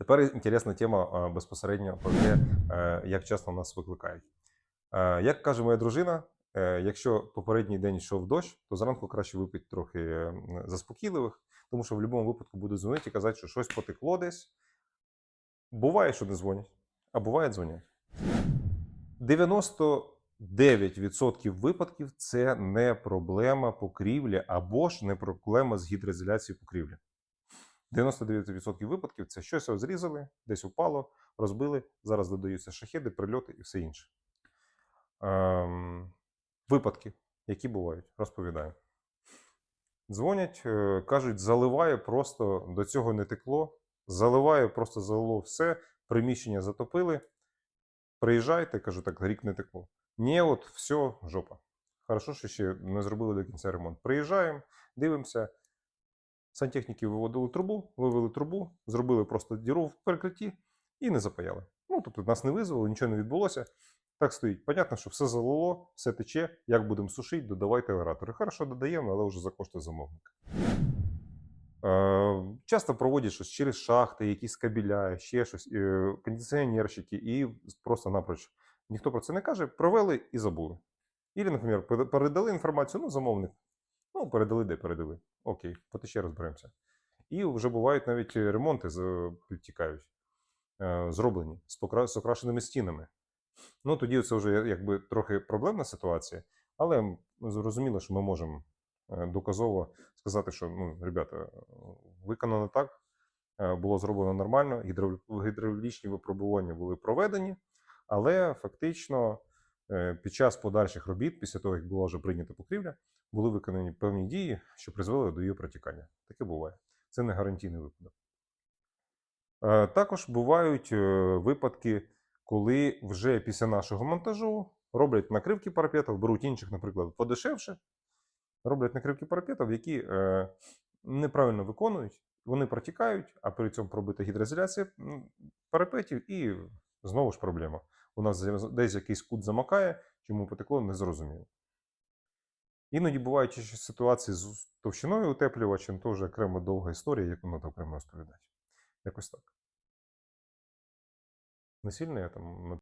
Тепер інтересна тема безпосередньо про те, е, як часто нас викликають. Е, Як каже моя дружина, е, якщо попередній день йшов дощ, то зранку краще випити трохи заспокійливих, тому що в будь-якому випадку будуть дзвонити і казати, що щось потекло десь. Буває, що не дзвонять, а буває дзвонять. 99% випадків це не проблема покрівлі або ж не проблема з гідроізоляцією покрівлі. 99% випадків це щось розрізали, десь упало, розбили. Зараз додаються шахеди, прильоти і все інше. Ем, випадки, які бувають, розповідаю. Дзвонять, е, кажуть, заливає просто до цього не текло, заливає, просто залило все, приміщення затопили. Приїжджайте, кажу, так, рік не текло. Ні, от все, жопа. Хорошо, що ще не зробили до кінця ремонт. Приїжджаємо, дивимося. Сантехніки виводили трубу, вивели трубу, зробили просто діру в перекритті і не запаяли. Ну, тобто нас не визвали, нічого не відбулося. Так стоїть. Понятно, що все залило, все тече. Як будемо сушити, додавайте аератори. Хорошо, додаємо, але вже за кошти замовника. Е, часто проводять щось через шахти, якісь кабеля, ще щось, е, кондиціонерщики, і просто напроч. Ніхто про це не каже, провели і забули. Ілі, наприклад, передали інформацію, ну, замовник. Ну, передали, де передали. Окей, потече розберемося. І вже бувають навіть ремонти з- підтікають, е, зроблені з, покра... з окрашеними стінами. Ну, тоді це вже якби трохи проблемна ситуація, але зрозуміло, що ми можемо е, доказово сказати, що ну, ребята, е, виконано так, е, було зроблено нормально, гідравлічні випробування були проведені, але фактично е, під час подальших робіт, після того, як була вже прийнята покрівля, були виконані певні дії, що призвели до її протікання. Таке буває. Це не гарантійний випадок. Е, Також бувають е, випадки, коли вже після нашого монтажу роблять накривки парапетів, беруть інших, наприклад, подешевше, роблять накривки парапетів, які е, неправильно виконують, вони протікають, а при цьому пробита гідроізоляція парапетів, і знову ж проблема. У нас десь якийсь кут замокає, чому потекло, не зрозуміло. Іноді бувають ще ситуації з товщиною утеплювачем, теж окремо довга історія, яку треба окремо розповідати. Якось так. Не сильно я там